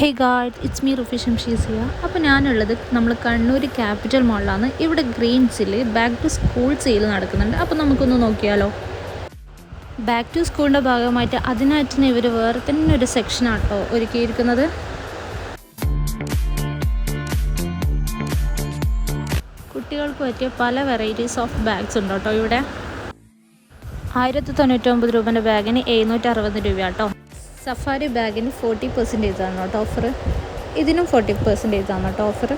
Hey guys it's me Rufi Shamsheesiya അപ്പോൾ ഞാനുള്ളത് നമ്മൾ കണ്ണൂർ ക്യാപിറ്റൽ മോളിലാണ് ഇവിടെ ഗ്രീൻസിൽ ബാക്ക് ടു സ്കൂൾ സെയിൽ നടക്കുന്നുണ്ട്. അപ്പോൾ നമുക്കൊന്ന് നോക്കിയാലോ? ബാക്ക് ടു സ്കൂളിന്റെ ഭാഗമായിട്ട് അതിനായിട്ട് തന്നെ ഇവർ വേറെ തന്നെ ഒരു സെക്ഷനാണ് കേട്ടോ ഒരുക്കിയിരിക്കുന്നത്. കുട്ടികൾക്ക് പറ്റിയ പല വെറൈറ്റീസ് ഓഫ് ബാഗ്സ് ഉണ്ട് കേട്ടോ ഇവിടെ? ആയിരത്തി തൊണ്ണൂറ്റൊമ്പത് രൂപേന്റെ ബാഗിന് എഴുന്നൂറ്റി അറുപത് രൂപ കേട്ടോ സഫാരി ബാഗിന് ഫോർട്ടി പെർസെന്റേജ് ആണ് കേട്ടോ ഓഫർ ഇതിനും ഫോർട്ടി പെർസെന്റേജ് ആണ് കേട്ടോ ഓഫർ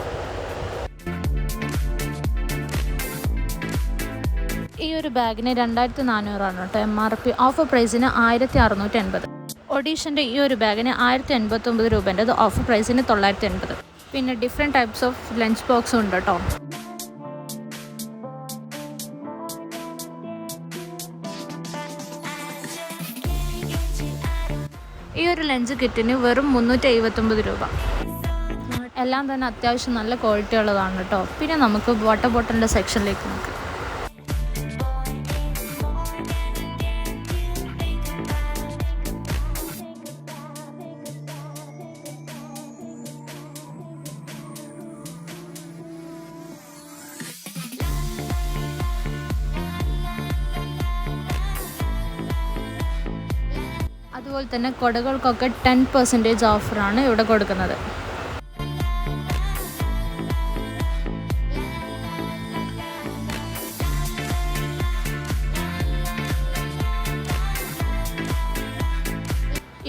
ഈ ഒരു ബാഗിന് രണ്ടായിരത്തി നാനൂറാണ് കേട്ടോ എം ആർ പി ഓഫർ പ്രൈസിന് ആയിരത്തി അറുന്നൂറ്റി എൺപത്. ഒഡീഷന്റെ ഈ ഒരു ബാഗിന് ആയിരത്തി എൺപത്തൊമ്പത് രൂപേന്റെ ഓഫർ പ്രൈസിന് തൊള്ളായിരത്തി എൺപത്. പിന്നെ ഡിഫറെന്റ് ടൈപ്സ് ഓഫ് ലഞ്ച് ബോക്സും ഉണ്ട് കേട്ടോ. ഈ ഒരു ലഞ്ച് കിറ്റിന് വെറും മുന്നൂറ്റി എഴുപത്തൊമ്പത് രൂപ. എല്ലാം തന്നെ അത്യാവശ്യം നല്ല ക്വാളിറ്റി ഉള്ളതാണ് കേട്ടോ പിന്നെ നമുക്ക് വാട്ടർ ബോട്ടിലിന്റെ സെക്ഷനിലേക്ക് നോക്കാം. അതുപോലെ തന്നെ കുടകൾക്കൊക്കെ ടെൻ പെർസെന്റേജ് ഓഫറാണ് ഇവിടെ കൊടുക്കുന്നത്.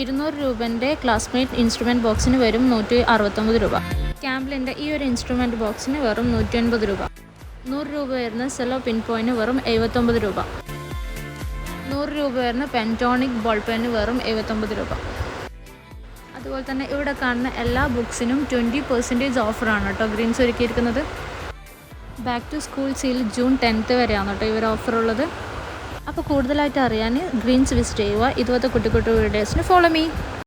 ഇരുന്നൂറ് രൂപന്റെ ക്ലാസ്മേറ്റ് ഇൻസ്ട്രുമെന്റ് ബോക്സിന് വരും നൂറ്റി അറുപത്തൊമ്പത് രൂപ. ക്യാമ്പിളിന്റെ ഈ ഒരു ഇൻസ്ട്രുമെന്റ് ബോക്സിന് വെറും നൂറ്റി അൻപത് രൂപ. നൂറ് രൂപ വരുന്ന സെലോ പിൻ പോയിന് വെറും എഴുപത്തൊമ്പത് രൂപ. നൂറ് രൂപ വരുന്ന പെന്റോണിക് ബോൾ പെന്ന് വെറും എഴുപത്തൊമ്പത് രൂപ. അതുപോലെ തന്നെ ഇവിടെ കാണുന്ന എല്ലാ ബുക്സിനും ട്വന്റി പെർസെന്റേജ് ഓഫറാണ് കേട്ടോ ഗ്രീൻസ് ഒരുക്കിയിരിക്കുന്നത്. Back to school sale June tenth വരെയാണ് കേട്ടോ ഇവർ ഓഫർ ഉള്ളത്. അപ്പോൾ കൂടുതലായിട്ട് അറിയാൻ ഗ്രീൻസ് വിസിറ്റ് ചെയ്യുക. ഇതുപോലത്തെ കുട്ടി കുട്ടി വീഡിയോസിന് ഫോളോ മീ